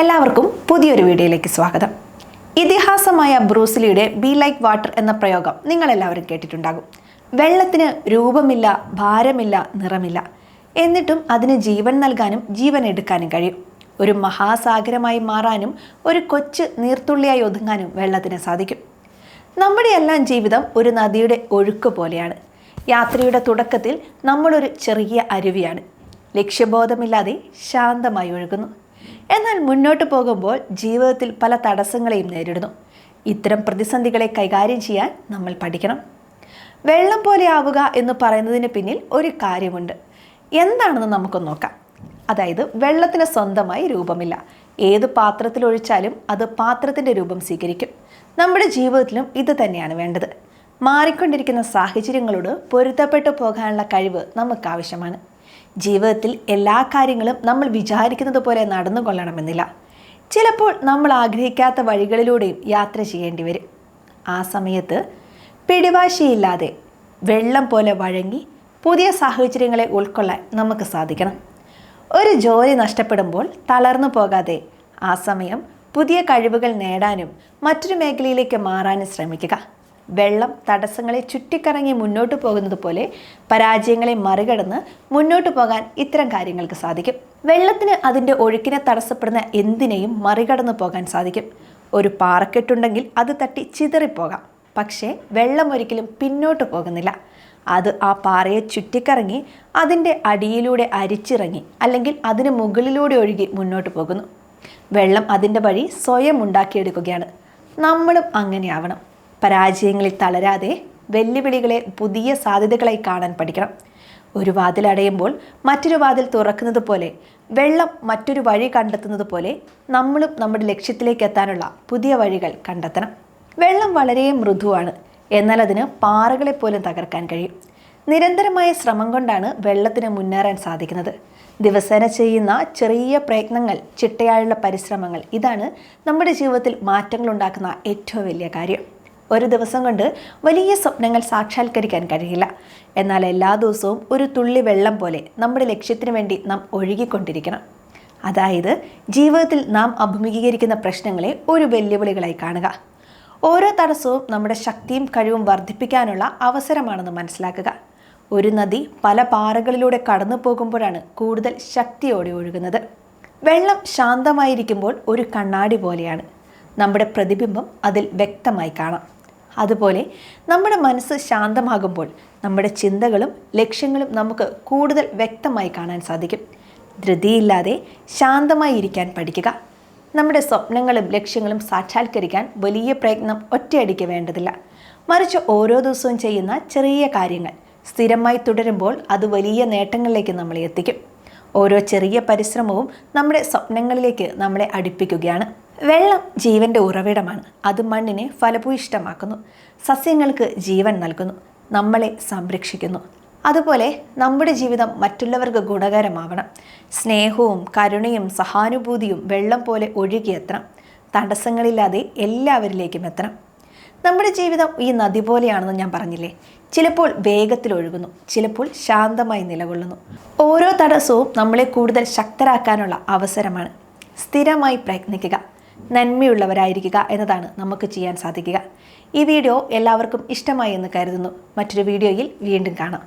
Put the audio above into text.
എല്ലാവർക്കും പുതിയൊരു വീഡിയോയിലേക്ക് സ്വാഗതം. ഇതിഹാസമായ ബ്രൂസ്ലിയുടെ ബി ലൈക്ക് വാട്ടർ എന്ന പ്രയോഗം നിങ്ങൾ എല്ലാവരും കേട്ടിട്ടുണ്ടാകും. വെള്ളത്തിന് രൂപമില്ല ഭാരമില്ല നിറമില്ല. എന്നിട്ടും അതിന് ജീവൻ നൽകാനും ജീവൻ എടുക്കാനും കഴിയും. ഒരു മഹാസാഗരമായി മാറാനും ഒരു കൊച്ച് നീർത്തുള്ളിയായി ഒതുങ്ങാനും വെള്ളത്തിന് സാധിക്കും. നമ്മുടെ എല്ലാം ജീവിതം ഒരു നദിയുടെ ഒഴുക്ക് പോലെയാണ്. യാത്രയുടെ തുടക്കത്തിൽ നമ്മളൊരു ചെറിയ അരുവിയാണ്. ലക്ഷ്യബോധമില്ലാതെ ശാന്തമായി ഒഴുകുന്നു. എന്നാൽ മുന്നോട്ട് പോകുമ്പോൾ ജീവിതത്തിൽ പല തടസ്സങ്ങളെയും നേരിടുന്നു. ഇത്തരം പ്രതിസന്ധികളെ കൈകാര്യം ചെയ്യാൻ നമ്മൾ പഠിക്കണം. വെള്ളം പോലെ ആവുക എന്ന് പറയുന്നതിന് പിന്നിൽ ഒരു കാര്യമുണ്ട്. എന്താണെന്ന് നമുക്ക് നോക്കാം. അതായത് വെള്ളത്തിന് സ്വന്തമായി രൂപമില്ല. ഏത് പാത്രത്തിൽ ഒഴിച്ചാലും അത് പാത്രത്തിന്റെ രൂപം സ്വീകരിക്കും. നമ്മുടെ ജീവിതത്തിലും ഇത് തന്നെയാണ് വേണ്ടത്. മാറിക്കൊണ്ടിരിക്കുന്ന സാഹചര്യങ്ങളോട് പൊരുത്തപ്പെട്ടു പോകാനുള്ള കഴിവ് നമുക്ക് ആവശ്യമാണ്. ജീവിതത്തിൽ എല്ലാ കാര്യങ്ങളും നമ്മൾ വിചാരിക്കുന്നത് പോലെ നടന്നു കൊള്ളണമെന്നില്ല. ചിലപ്പോൾ നമ്മൾ ആഗ്രഹിക്കാത്ത വഴികളിലൂടെയും യാത്ര ചെയ്യേണ്ടി വരും. ആ സമയത്ത് പിടിവാശിയില്ലാതെ വെള്ളം പോലെ വഴങ്ങി പുതിയ സാഹചര്യങ്ങളെ ഉൾക്കൊള്ളാൻ നമുക്ക് സാധിക്കണം. ഒരു ജോലി നഷ്ടപ്പെടുമ്പോൾ തളർന്നു പോകാതെ ആ സമയം പുതിയ കഴിവുകൾ നേടാനും മറ്റൊരു മേഖലയിലേക്ക് മാറാനും ശ്രമിക്കുക. വെള്ളം തടസ്സങ്ങളെ ചുറ്റിക്കറങ്ങി മുന്നോട്ട് പോകുന്നത് പോലെ പരാജയങ്ങളെ മറികടന്ന് മുന്നോട്ട് പോകാൻ ഇത്തരം കാര്യങ്ങൾക്ക് സാധിക്കും. വെള്ളത്തിന് അതിന്റെ ഒഴുക്കിനെ തടസ്സപ്പെടുന്ന എന്തിനേയും മറികടന്ന് പോകാൻ സാധിക്കും. ഒരു പാറക്കെട്ടുണ്ടെങ്കിൽ അത് തട്ടി ചിതറിപ്പോകാം. പക്ഷേ വെള്ളം ഒരിക്കലും പിന്നോട്ട് പോകുന്നില്ല. അത് ആ പാറയെ ചുറ്റിക്കറങ്ങി അതിന്റെ അടിയിലൂടെ അരിച്ചിറങ്ങി അല്ലെങ്കിൽ അതിന് മുകളിലൂടെ ഒഴുകി മുന്നോട്ട് പോകുന്നു. വെള്ളം അതിന്റെ വഴി സ്വയം ഉണ്ടാക്കിയെടുക്കുകയാണ്. നമ്മളും അങ്ങനെയാവണം. പരാജയങ്ങളിൽ തളരാതെ വെല്ലുവിളികളെ പുതിയ സാധ്യതകളായി കാണാൻ പഠിക്കണം. ഒരു വാതിൽ അടയുമ്പോൾ മറ്റൊരു വാതിൽ തുറക്കുന്നത് പോലെ വെള്ളം മറ്റൊരു വഴി കണ്ടെത്തുന്നത് പോലെ നമ്മളും നമ്മുടെ ലക്ഷ്യത്തിലേക്ക് എത്താനുള്ള പുതിയ വഴികൾ കണ്ടെത്തണം. വെള്ളം വളരെ മൃദുവാണ്. എന്നാൽ അതിന് പാറകളെ പോലും തകർക്കാൻ കഴിയും. നിരന്തരമായ ശ്രമം കൊണ്ടാണ് വെള്ളത്തിന് മുന്നേറാൻ സാധിക്കുന്നത്. ദിവസേന ചെയ്യുന്ന ചെറിയ പ്രയത്നങ്ങൾ ചിട്ടയായുള്ള പരിശ്രമങ്ങൾ ഇതാണ് നമ്മുടെ ജീവിതത്തിൽ മാറ്റങ്ങൾ ഉണ്ടാക്കുന്ന ഏറ്റവും വലിയ കാര്യം. ഒരു ദിവസം കൊണ്ട് വലിയ സ്വപ്നങ്ങൾ സാക്ഷാത്കരിക്കാൻ കഴിയില്ല. എന്നാൽ എല്ലാ ദിവസവും ഒരു തുള്ളി വെള്ളം പോലെ നമ്മുടെ ലക്ഷ്യത്തിന് വേണ്ടി നാം ഒഴുകിക്കൊണ്ടിരിക്കണം. അതായത് ജീവിതത്തിൽ നാം അഭിമുഖീകരിക്കുന്ന പ്രശ്നങ്ങളെ ഒരു വെല്ലുവിളികളായി കാണുക. ഓരോ തടസ്സവും നമ്മുടെ ശക്തിയും കഴിവും വർദ്ധിപ്പിക്കാനുള്ള അവസരമാണെന്ന് മനസ്സിലാക്കുക. ഒരു നദി പല പാറകളിലൂടെ കടന്നു പോകുമ്പോഴാണ് കൂടുതൽ ശക്തിയോടെ ഒഴുകുന്നത്. വെള്ളം ശാന്തമായിരിക്കുമ്പോൾ ഒരു കണ്ണാടി പോലെയാണ്. നമ്മുടെ പ്രതിബിംബം അതിൽ വ്യക്തമായി കാണാം. അതുപോലെ നമ്മുടെ മനസ്സ് ശാന്തമാകുമ്പോൾ നമ്മുടെ ചിന്തകളും ലക്ഷ്യങ്ങളും നമുക്ക് കൂടുതൽ വ്യക്തമായി കാണാൻ സാധിക്കും. ധൃതിയില്ലാതെ ശാന്തമായി ഇരിക്കാൻ പഠിക്കുക. നമ്മുടെ സ്വപ്നങ്ങളും ലക്ഷ്യങ്ങളും സാക്ഷാത്കരിക്കാൻ വലിയ പ്രയത്നം ഒറ്റയടിക്ക് വേണ്ടതില്ല. മറിച്ച് ഓരോ ദിവസവും ചെയ്യുന്ന ചെറിയ കാര്യങ്ങൾ സ്ഥിരമായി തുടരുമ്പോൾ അത് വലിയ നേട്ടങ്ങളിലേക്ക് നമ്മളെ എത്തിക്കും. ഓരോ ചെറിയ പരിശ്രമവും നമ്മുടെ സ്വപ്നങ്ങളിലേക്ക് നമ്മളെ അടുപ്പിക്കുകയാണ്. വെള്ളം ജീവന്റെ ഉറവിടമാണ്. അത് മണ്ണിനെ ഫലഭൂയിഷ്ടമാക്കുന്നു സസ്യങ്ങൾക്ക് ജീവൻ നൽകുന്നു. നമ്മളെ സംരക്ഷിക്കുന്നു. അതുപോലെ നമ്മുടെ ജീവിതം മറ്റുള്ളവർക്ക് ഗുണകരമാവണം. സ്നേഹവും കരുണയും സഹാനുഭൂതിയും വെള്ളം പോലെ ഒഴുകിയെത്തണം തടസ്സങ്ങളില്ലാതെ എല്ലാവരിലേക്കും എത്തണം. നമ്മുടെ ജീവിതം ഈ നദി പോലെയാണെന്ന് ഞാൻ പറഞ്ഞില്ലേ? ചിലപ്പോൾ വേഗത്തിൽ ഒഴുകുന്നു. ചിലപ്പോൾ ശാന്തമായി നിലകൊള്ളുന്നു. ഓരോ തടസ്സവും നമ്മളെ കൂടുതൽ ശക്തരാക്കാനുള്ള അവസരമാണ്. സ്ഥിരമായി പ്രയത്നിക്കുക. നന്മയുള്ളവരായിരിക്കുക എന്നതാണ് നമുക്ക് ചെയ്യാൻ സാധിക്കുക. ഈ വീഡിയോ എല്ലാവർക്കും ഇഷ്ടമായി എന്ന് കരുതുന്നു. മറ്റൊരു വീഡിയോയിൽ വീണ്ടും കാണാം.